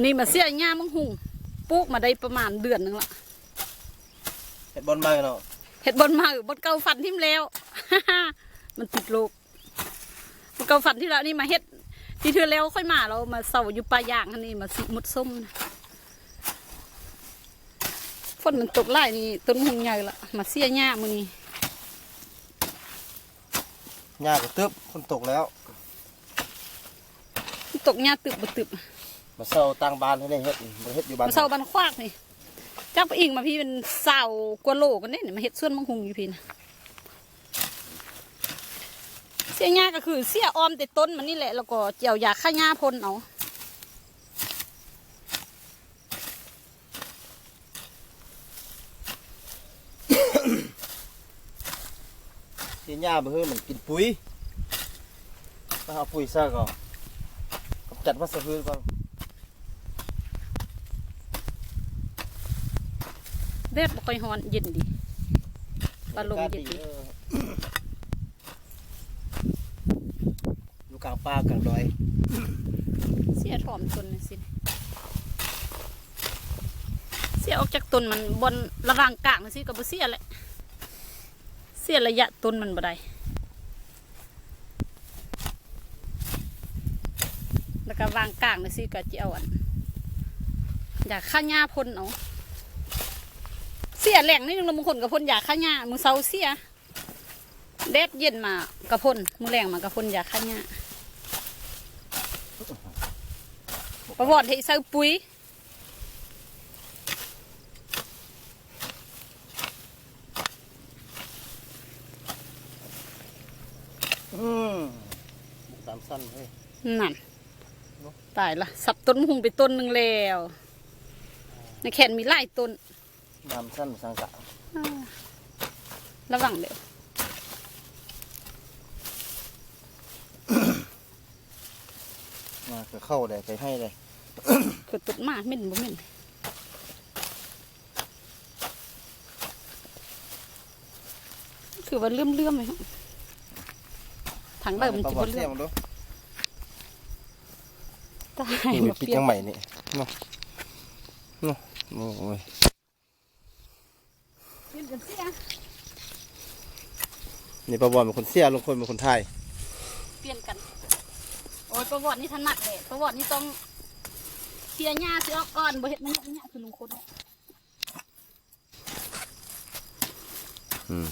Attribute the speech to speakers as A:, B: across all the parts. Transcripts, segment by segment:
A: วันนี้มาเสียหญ้ามังหุงปลูกมาได้ประมาณเดือนหนึงละ
B: เห็ดบอลมาเนาะ
A: เห็ดบนมาอยู่บนเกาฟันทิ่มแล้ว มันติดโรคบนเกาฟันที่แล้วนี่มาเฮ็ดที่เธอแล้วค่อยมาเรามาเสาอยู่ปลายางอันนี้มาสิหมดส้มนะฝนมันตกไล่นี่ต้นหงใหญ่ละมาเสียหญ้ามือนี้
B: หญ้าก็ตึบฝนตกแล้ว
A: ตกหญ้าตึบบ่ตึบ
B: มาเซาตั้งบ้านให้ได้เฮ็ดมาเฮ็ดอยู่บ้าน
A: มาเสาบันควักนี่จักไปอิงมาพี่เป็นเสากว่าโลกันเนี่ยมาเฮ็ดส่วนมังหุงอยู่พี่นะเสียหญ้าก็คือเสียออมแต่ต้นมันนี่แหละแล้วก็เจียวยาฆ่าหญ้าพ่นเอา
B: เสียหญ้าบ่เฮ้ยมันกินปุ๋ยมาเอาปุ๋ยซะก่อนกำจัดวัชพืชก่อน
A: แดดบ่ค่อยร้อนเย็นดีปลาลมเย็นดี
B: เอออยู่กลางป่ากลางดอย
A: เสียถอมต้นนี่สิเสียออกจากต้นมันบนระหว่างกลางนี่สิก็บ่เสียแหละเสียระยะต้นมันบ่ได้แล้วก็วางกลางนี่สิก็จะเอาอันอยากฆ่าหญ้าพ่นเอา เสียแหล่งนี่นึงแล้วบางคนก็พ่นอยากฆ่าหญ้ามือเซาเสียแดดเย็นมากระพ่นมือแรงมากระพ่นอยากฆ่าหญ้าประวัติให้ใส่ปุ๋ย
B: อืมตามสั้นเฮ้ย
A: นั่นตายละสับต้นมะฮุงไปต้นหนึ่งแล้วในแขนมีไล่ต้น
B: ตามสั้นสังกะ
A: อ่าระวังเดี๋ยว
B: มาก็เข้าได้ไปให้เลย
A: คือต้นมาเหม็นบ่เหม็นคือว่าเลื่อมเลื่อมๆไหมครับถังเดิมมัน
B: ประ
A: จะ
B: วั
A: บ่
B: ติ
A: เลื่
B: เสี
A: อยม
B: มดู
A: ตาย
B: นี่
A: มา
B: ปิด
A: เปลี่ย
B: ยั
A: น
B: งใหม่นี่เนาะเนาะโอ้ย
A: เปลี่ยนกันเสีย
B: นี่ประวัติเป็นคนเสียลงคนเป็นคนไทย
A: เปลี่ยนกัน โอ้ยประวัตินี่ถนัดเลยประวัตินี่ต้องเคลียร์หญ้าเสียออกก่อนบ่เฮ็ดมันหญ้าคือลุงคนเนี่ย
B: อืม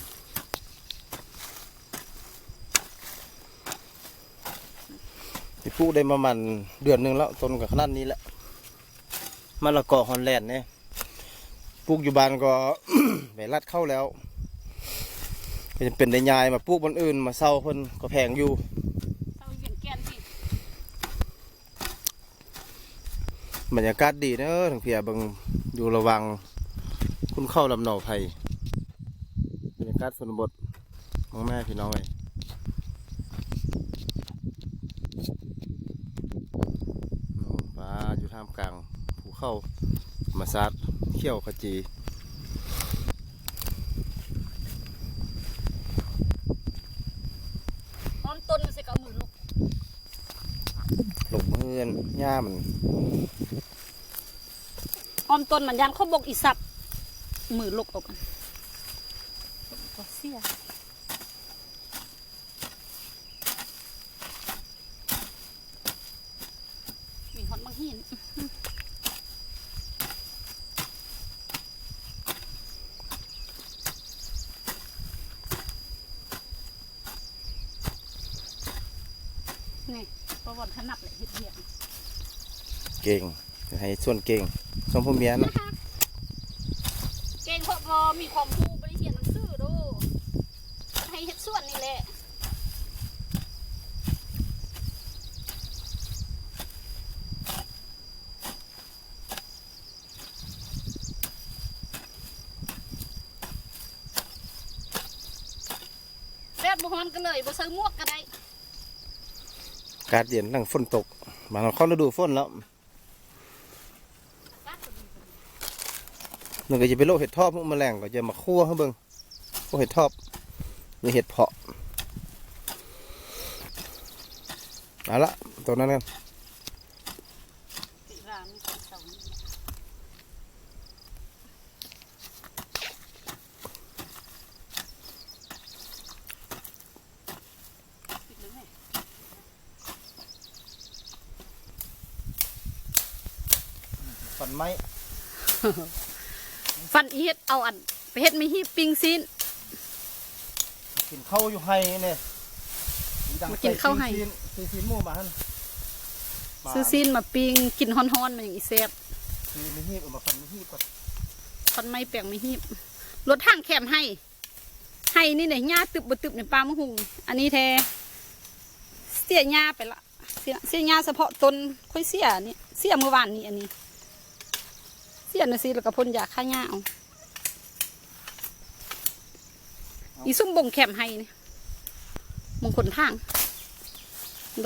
B: ที่ปลูกได้ประมาณเดือนหนึ่งแล้วต้นกับขนาดนี้แหละมะละกอฮอนแลนด์เนี่ยปลูกอยู่บ้านก็ ไปรัดเข้าแล้ว ก็จะเป็นได้ยายมาปลูกบนอื่นมาเศร้าเพิ่นก็แพงอยู่บรรยากาศดีเนอะถึงเพียบิงอยู่ระวัง คุณเข้าลำหนอไผ่บรรยากาศชนบทมองแม่พี่น้องเลยโน่นฟ้าอยู่ท่ามกลางภูเขามาซัดเขี้ยวขจี
A: พร้อมต้นมันสิก็เอามือลุก
B: หลบเฮือน หญ้ามัน
A: พร้อมต้นมันยันเขาบกอีสับมือลุกออกกันก็เสียมีฮอตบางหินนี่ประวัติถนัดเลยเห็ดเหียด
B: เก่งให้ส่วนเก่งสมพเมียนะ
A: เก่งเพราะพอมีความรู้บริเทียนหนังสือดูให้เฮ็ดส่วนนี่แหละแดดบ่ฮ้อนกันเลยบ่ใส่หมวกก็ได้
B: อากาศเย็นหลังฝนตกมาเราเข้าฤดูฝนแล้ว หนึ่ก็จะเป็นโรคเห็ดทอบพวกแมลงก็จะมาคั่วให้เบิ่งพวกเห็ดทอบมีเห็ดเพาะเอาละตัวนั้นกัน
A: ฝัน
B: ไหม
A: ฟันอีเฮ็ดเอาอันไปเฮ็ดไม่ฮีบปิ้งซีน
B: กินข้าวอยู่ให้เนี่ย
A: มากินข้าวให้
B: ซีซีนหมูมาหัน
A: ซื้อซีนมาปิ้งกินฮ้อนๆมันอย่างอีแซ่บ
B: ซีไม่ฮีบเอามาฟันไม่ฮีบก่อน
A: ฟันไม่แปลงไม่ฮีบรถทางแคมให้ให้นี่เนี่ยหญ้าตึบบ่ตึบในปลามะหุงอันนี้แท้เสียหญ้าไปละเสียเสียหญ้าเฉพาะต้นค่อยเสียนี่เสียเมื่อวานนี้อันนี้ เสียนะสิแล้วก็พ่นยาฆ่าหญ้าเอาอีซุ่มบ่งแคมให้นี่มงคลทาง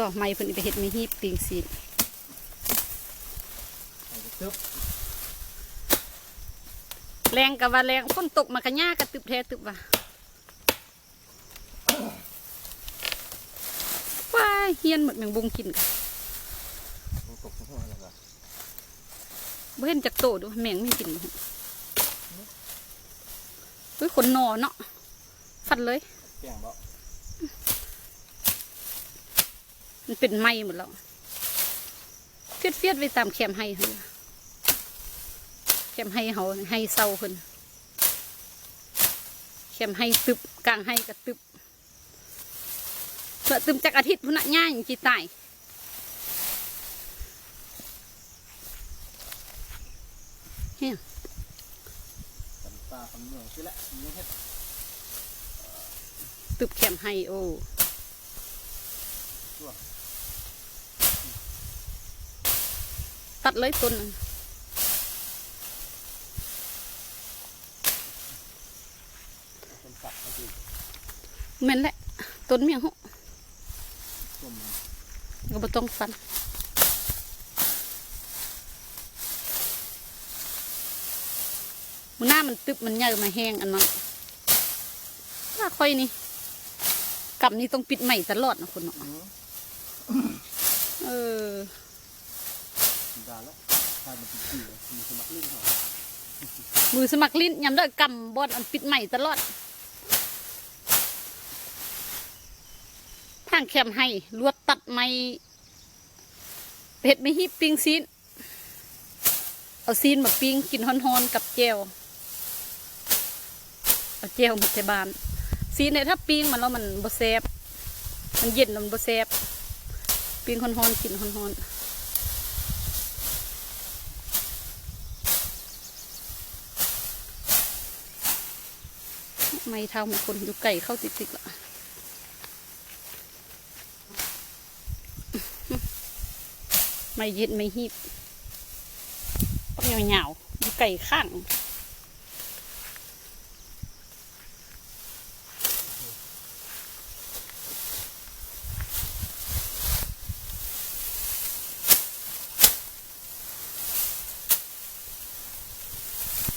A: ดอกไม้เพิ่นเอาไปเฮ็ดไม่ฮีบปิ้งซีน
B: ให้ไปตึ๊บ
A: แรงกับว่าแรงฝนตกมากระย่ากระตึบแท้ตึบว่ะว้ายเฮียนหมดแมงบุงกินกัน
B: มันตกทั้งหัวเลยว่ะ
A: บ่ เห็นจักโตดูแมงไม่กินบ่เฮ้ยขนหนอเนาะฟัดเลย
B: เปียงบ่
A: มันเป็นไหมหมดแล้วเฟียดเฟียดๆไปตามแคมให้เขาแคมให้เขาให้เศร้าคนแคมให้ตึบกลางให้กระตึบเพื่อตึมจากอาทิตย์พุ่นน่ะง่ายอย่างจีตาย ฮีย
B: ฟันตาฟันเมืองสิละมีเฮ็ด
A: ตึบแคมให้โอ้ตัดเลยต้นนั้น
B: เป็นสับก็คือ
A: แม่นแหละต้นเมียงหก
B: ต้ม
A: ก็บ่ต้องฟัน มันหน้ามันตึบมันใหญ่มาแห้งอันนั้นถ้าค่อยนี่กับนี่ต้องปิดใหม่ตลอดนะคุณเนาะ
B: อืม
A: เออ
B: ดาแล้วทายมันติดกี่เลยมีสมัครเล่นเหรอ
A: มือสมัครลิ้นยำได้กำบอดอันปิดใหม่ตลอดทางแคมให้ลวดตัดไม้เผ็ดไม่ฮีบปิ้งซีน เอาซีนมาปิ้งกินฮ้อนๆกับเจล เอาเจลมาใส่บานซีเนี่ยถ้าปิ้งมันแล้วมันบแซบมันเย็นมันบแซบปิ้งฮอนๆกินฮอนๆไม่เท่าของคนอยู่ไก่เข้าติดๆละไม่เย็ดไม่ฮีบปักเหงาๆอยู่ไก่ข้าง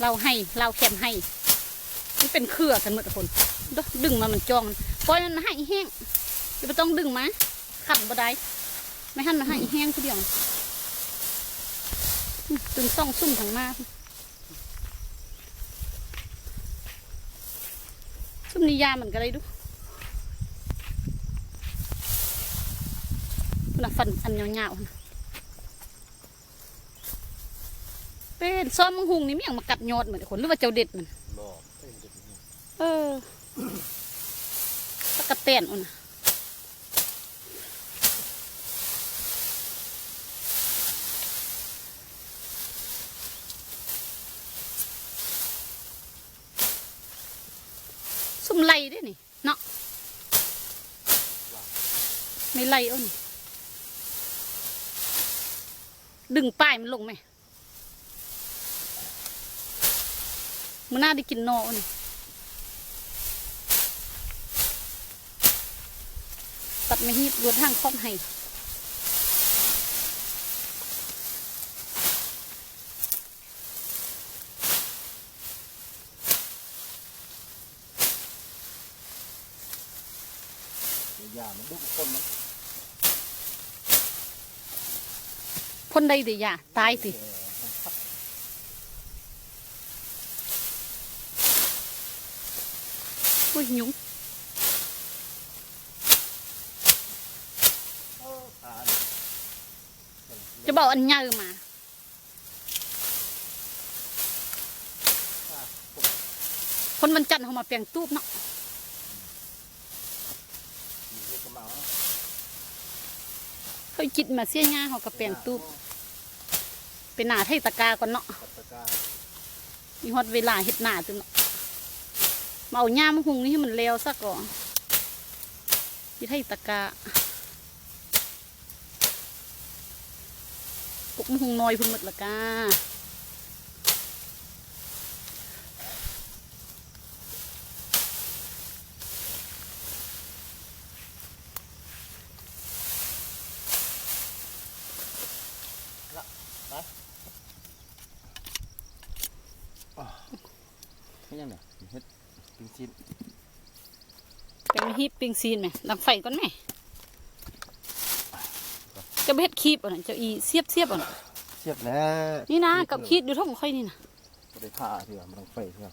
A: เราให้เราแคมให้มันเป็นเครือกันหมดทุกคนด,ดึงมามันจองปล่อยมันให้แห้งอย่าไปต้องดึงมาขันบ่ได้ไม่หันมาให้แห้งทีเดียวตึงซ่องซุ่มทางมาซุ่มนิยาเหมือนกันเลยดูน่ะฟันอันยาวๆนะ เป็นซ้อมมังหุงนี่เมี่ยงมากัดยอดเหมือนคนหรือว่าเจ้าเด็ดมัน
B: รอเป็นเด็ดนี่
A: เออตะกะแตนอุ่นน่ะซุ่มไล่ด้วยนี่เนาะไม่ไล่เอานี่ดึงป้ายมันลงไหม มันน่าได้กินนอเอานี่ตัดไม่ฮีบรวนทางครอบให้
B: เดี๋ยวยามันดุคนมั้ง
A: พ่นได้เดียาตายสิุ้ยยุงจะบอกอันใหญ่มาคนมันจันทร์เขามาเปลี่ยนตู้เนาะ
B: เข
A: ยจิตมาเสียงาเขาก็เปลี่ยนตู้เป็นหนาไทยตะกาก่อนเนาะมีฮอดเวลาเห็ดหนาจุเนาะ มาเอาหญ้ามาหุงนี่ให้มันแล้วซะก่อนที่ไทยตะกาปุกมะหุงน้อยพุ่นหมดละกา
B: ไม่ยังไง เฮ็ดปิงชิน
A: เป็นฮีบปิงซีนไหมดังไฟก่อนไหมจะไปเฮ็ดคีบเอะนะเจ้าอีเสียบเสียบเอะนะ
B: เทียบแล้ว
A: นี่นะกับคีบอยู่ท้องค่อยนี่นะ
B: บ่ได้ผ้าเถื่อมันต้องไฟเถื่อ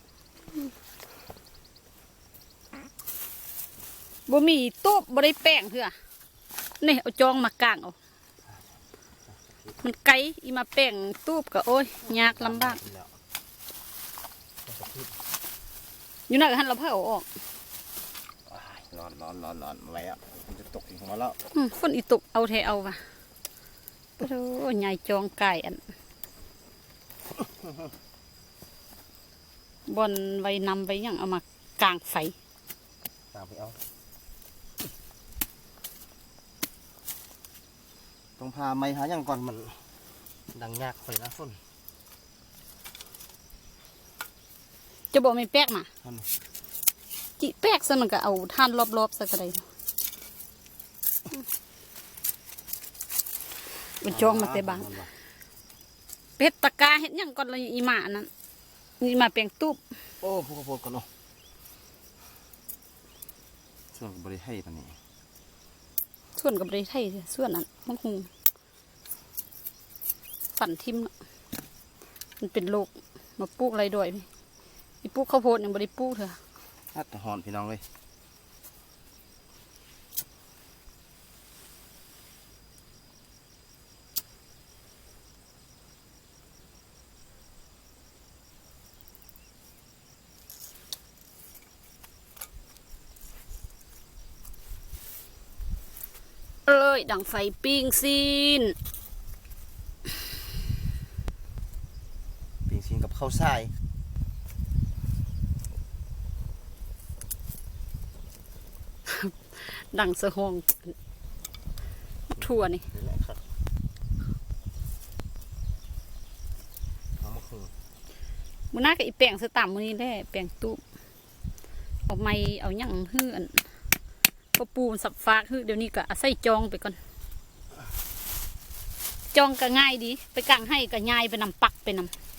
A: บ่มีตูบบ่ได้แป้งเถื่อนี่เอาจองมากางเอามันไกลอีมาแป้งตูบก็โอ้ยยากลำบาก
B: แล้ว
A: อยู่นั่นก็หันเราเผาออก
B: อ้ายร้อนร้อนร้อนร้อนอะไรอะมันจะตกถึงหัวแล้ว
A: อืมฝนอีตกเอาแทเอาว่ะโอ้โหใหญ่จองไก่อันบอนไว้นำไว้หยังเอามากางไฟ
B: ตามไปเอาต้องพาไม้หาอย่างก่อนมันดังยากไปนะฝน
A: จะบอกไม่แป๊กมา
B: นั่น
A: จิแป๊กซะมันก็เอาท่านรอบๆซะก็ได้เนาะมันจองมาแต่บาง
B: มันว่ะ
A: เป็ดตะกาเห็นยังก่อนเลยอีหมานั้นอีหมาเปลียงตูบ
B: โอ้พวกกระโพดก่อนเนาะช่วงบริให้ปานนี้
A: ส่วนกับบริไทยเด้อส่วนนั้นมังคงฝันทิมเนาะมันเป็นโรคมาปลูกอะไรด้วยไหม อีปลูกข้าวโพดยังบริปลูกเถอะ
B: ฮัดแต่หอนพี่น้องเลย
A: เอ้ยดังไฟปิ้งซีน
B: ปิงชินกับข้าวทราย
A: ดังสะหองทั่วนี่
B: นี่แหละครับเอามาคืน
A: มือหน้ากับอีแป้งสต่ำมือนี้แหละแป้งตูบเอาไม้เอาหยังฮื้ออันพอปูมันสับฟากฮื้อเดี๋ยวนี้ก็อาศัยจองไปก่อน จองก็ง่ายดี ไปกางให้ก็ง่ายไปนำปักไปนำ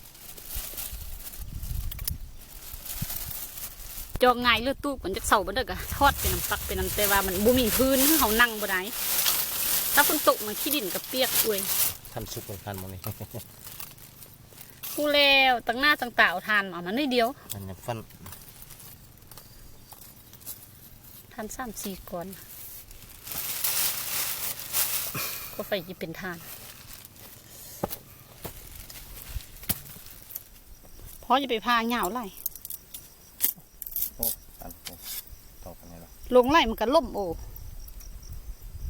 A: จองง่ายเลือดตู้ก่อนจะเสาบ่ได้ก็ทอดไปนำปักไปนำแต่ว่ามันบ่มีพื้นคือเขานั่งบ่ได้ถ้าฝนตกมันขี้ดินกับเปียกด้วย
B: ทันสุกเหมือนกันหมดนี่
A: กูแล้วตั้งหน้าตั้งตาเอาทานเอามาหน่อยเดียว
B: มันจะฟัน
A: ทานสามสี่ก่อนก็ไฟจะเป็นทานพอจะไปพาเหงาไล่
B: โอ้ตันโอ้ต่อกันเลยหรอ
A: ลงไล่มันก็ล่มโอ้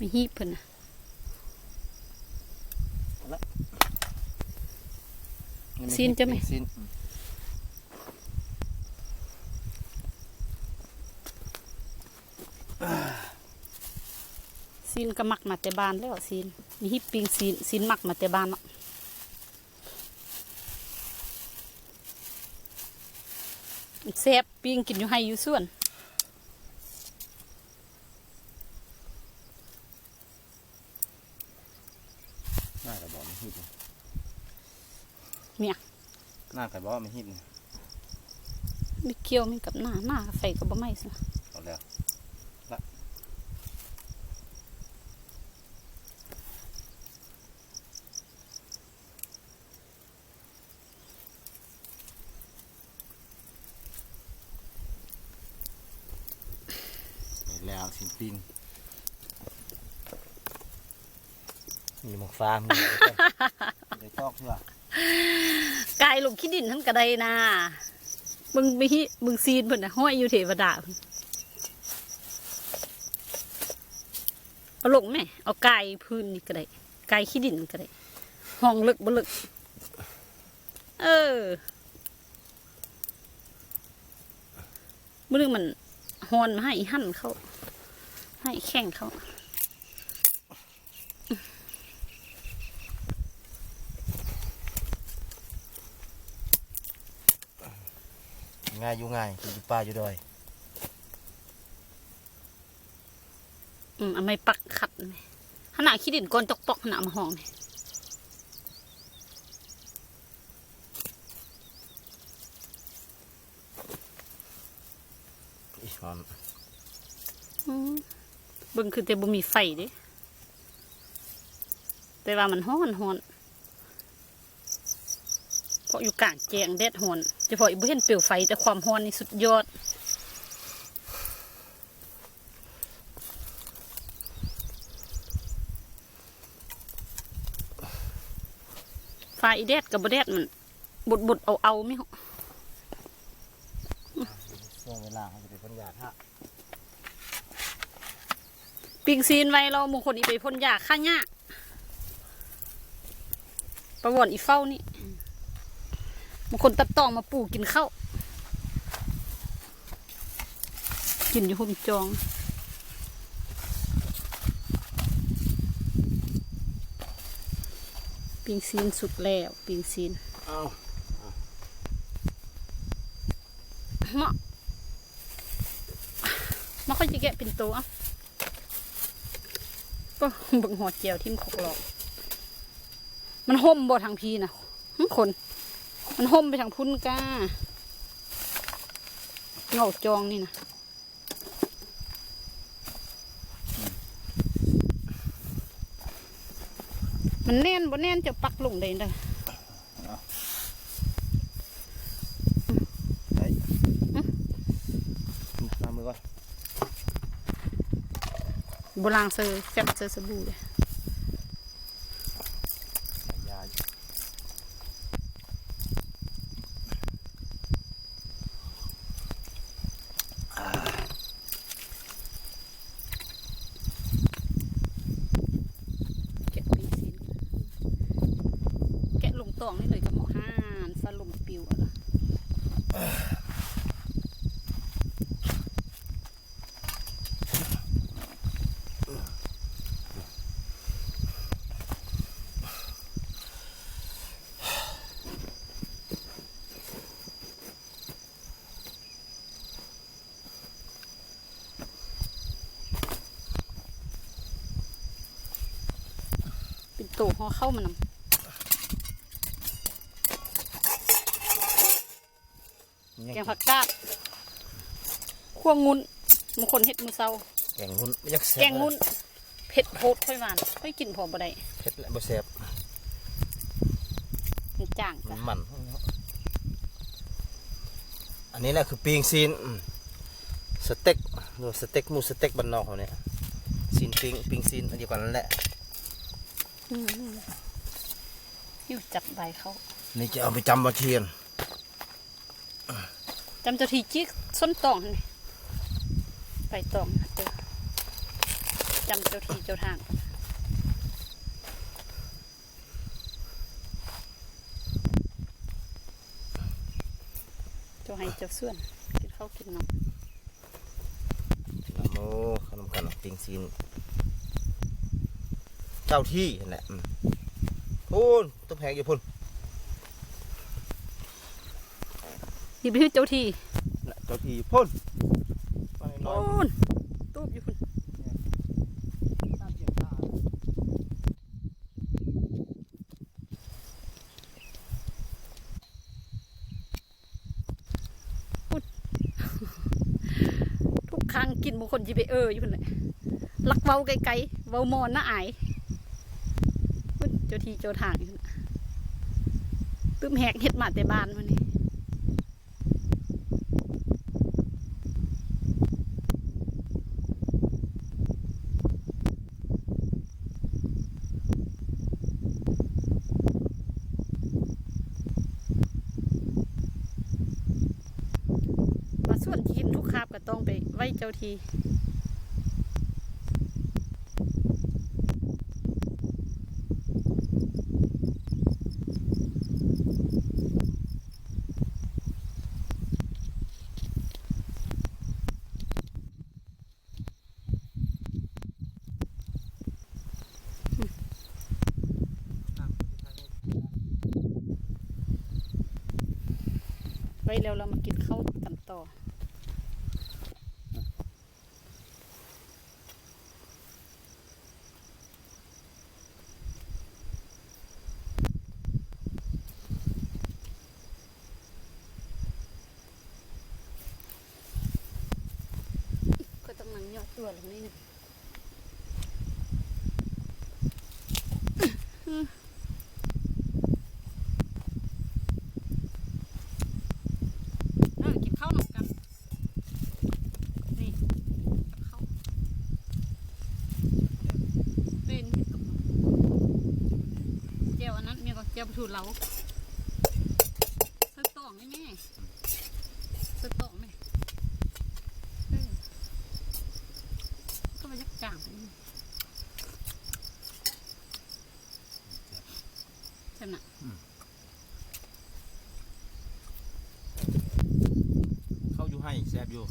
A: มีฮีบเพิ่นนะซีนจะไหม
B: ซีน
A: ซีนก็มักมาแต่บ้านแล้วซีนมีฮีบปิงซีนซีนมักมาแต่บ้านเนาะแซ่บปิงกินอยู่ให้อยู่ส่วน
B: หน้ากับบอกไม่หิบเลย
A: เนี่ย
B: หน้ากับบอกไม่หิบเลย
A: ไม่เกี่ยวไม่กับหน้าหน้าไฟก็บ่ไหม้สิ
B: เอาแล้วเห็นแล้วสินปิงมีหมวกฟ้ามีอะไรกันเดี๋ยวตอกเถอะ
A: กายลงขี้ดินทั้งกระไดนะมึงไปฮิมึงซีนเพิ่นนะห้อยอยู่เทวดาเพิ่นเอาลงแม่เอากายพื้นนี่ก็ได้กายขี้ดินก็ได้ห้องลึกบ่ลึก เออมื้อมันฮอนมาให้หั่นเขา ให้แข่งเขา
B: ง่ายอยู่ง่ายคืออยู่ป่าอยู่ดอย
A: อืมเอาไม่ปักขัดนี่ขนาดขี้ดินก้อนตกปอกขนาดมาห้องนี่
B: อีหอน
A: อืมเบิ่งคือแต่บ่มีไฟเด้แต่ว่ามันฮ้อนฮ้อนเพราะอยู่กลางแจ้งแดดฮ้อนเฉพาะอีบ่เห็นเปลวไฟแต่ความฮ้อนนี่สุดยอดไฟแดดกับบ่แดดมันบดบดเอาเอาไม่เหรอ
B: ช่วงเวลาเขาจะไปพ่นยาท่า
A: ปิงซีนไว้เรามงคลอีไปพ่นยาฆ่าหญ้าประวอนอีเฝ้านี่ มงคลตัดตองมาปลูกกินข้าวกินอยู่ห่มจองปิงซีนสุดแล้วปิงซีน
B: เอา
A: เหมาะมาค่อยจะแกะเป็นตัวเอะก็เบิ่งหัวเจียวทิ่มขกหลอก มันห่มบ่ทางพีนะหึคน มันห่มไปทางพุ่นก้าเงาจองนี่นะมันแน่นบ่แน่นจะปักลงได้เด้อ
B: ได้น้ำมือก่อน
A: โบราณเซอร์แฟบเซอร์สบู่เลย
B: ยาอยู่
A: แกะปีซินแกะลงตองนี่เลยกับหมอห้านฟาลมปิวอะล่ะ เป็น ตัวห่อเข้ามานำแกงผักกาดขั้วงุนบางคนเฮ็ดมือเซา
B: แกงหุ่นไม่อยากแซ่บ
A: แกงงุนเผ็ดโพดค่อยหวานค่อยกินพอบ่ได้
B: เผ็ดและบ่แซ่บ
A: มันจ่าง
B: มั
A: จ้ะ
B: นมันอันนี้แหละคือปีงซีนอืมสเต็กหรือสเต็กหมูสเต็กบ้านนอกเขาเนี่ยซีนปิงปิงซีนอันเดียวกันนั่นแหละ
A: อืมหิวจับใบเขา
B: นี่จะเอาไปจำมาเทียน
A: จำเจ้าทีจิกส้นตองนี่ไปตองเจอจำเจ้าทีเจ้าทางเจ้าให้เจ้าส่วนกินข้าวกินน้ำ
B: น้ำโมขนมกันปิงซีนเจ้าที่นั่นแหละอืมพูนต้องแพงอยู่พุ่น
A: นี่ไปที่เจ้าที
B: น่ะเจ้าที่พุ่นไปหน่อย
A: โอ้นตูบอยู่พุ่นทุกครั้งกินบางคนจีไปเอออยู่พุ่นเลยลักเว้าไกลๆเว้ามอนน่าอายพุ่นเจ้าที่เจ้าทางตึ้มแหกเห็ดหมาแต่บ้านมันนี่ส่วนทีมทุกคาบก็ต้องไปไว้เจ้าที ว้แล้วเรามากินข้าวกันต่อก็ต้องนั่งยอดตัวลงนี่นะเออกินข้าวหนมกัน นี่กับข้าวเป็นเห็ดกับเจียว อันนั้นเนี่ยก็เจียวปลาทูเราซื้อต่องไหมแม่ซื้อต่องไหมเออก็ไปยักจ่างใช่ไหม
B: เข้าอยู่ให้แซบอยู่